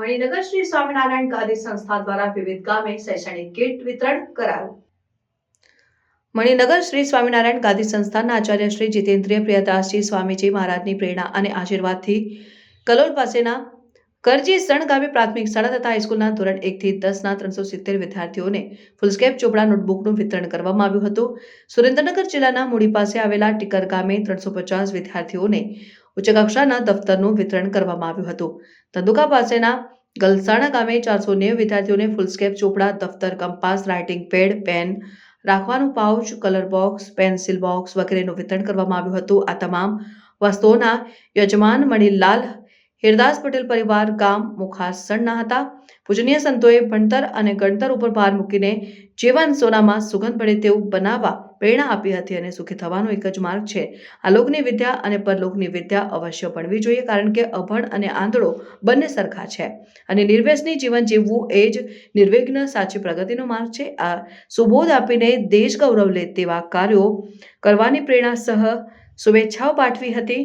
મણિનગર શ્રી સ્વામિનારાયણ ગાદી સંસ્થા દ્વારા વિવિધ ગામે શૈક્ષણિક કીટ વિતરણ કરાયું. મણિનગર શ્રી સ્વામિનારાયણ ગાદી સંસ્થાના આચાર્ય શ્રી જીતેન્દ્રિય પ્રિયદાસજી સ્વામીજી મહારાજની પ્રેરણા અને આશીર્વાદથી કલોલ પાસેના કરજી સણ ગામે પ્રાથમિક શાળા તથા હાઈસ્કૂલના ધોરણ એકથી દસના ત્રણસો સિત્તેર વિદ્યાર્થીઓને ફૂલસ્કેપ ચોપડા નોટબુકનું વિતરણ કરવામાં આવ્યું હતું. સુરેન્દ્રનગર જિલ્લાના મૂડી પાસે આવેલા ટીકર ગામે ત્રણસો પચાસ વિદ્યાર્થીઓને ઉચ્ચ કક્ષાના દફતરનું વિતરણ કરવામાં આવ્યું હતું. ધંધુકા પાસેના ગલસાણા ગામે ચારસો નેવું વિદ્યાર્થીઓને ફૂલસ્કેપ, ચોપડા, દફતર, કંપાસ, રાઇટિંગ પેડ, પેન રાખવાનું pouch, colour box, pencil box વગેરેનું વિતરણ કરવામાં આવ્યું હતું. આ તમામ વસ્તુઓના યજમાન મણિલાલ હિરદાસ પટેલ પરિવાર, ગામ મુખાસણના હતા. પૂજનીય સંતોએ ભણતર અને ગણતર ઉપર ભાર મૂકીને જીવન સોનામાં સુગંધ પડે તેવું બનાવવા પ્રેરણા આપી હતી અને સુખી થવાનો એક જ માર્ગ છે. આ લોકની વિદ્યા અને પરલોકની વિદ્યા અવશ્ય ભણવી જોઈએ કારણ કે અભણ અને આંધળો બંને સરખા છે. અને નિર્વ્યસની જીવન જીવવું એ જ નિર્વિઘ્ન સાચી પ્રગતિનો માર્ગ છે. આ સુબોધ આપીને દેશ ગૌરવ લે તેવા કાર્યો કરવાની પ્રેરણા સહ શુભેચ્છાઓ પાઠવી હતી.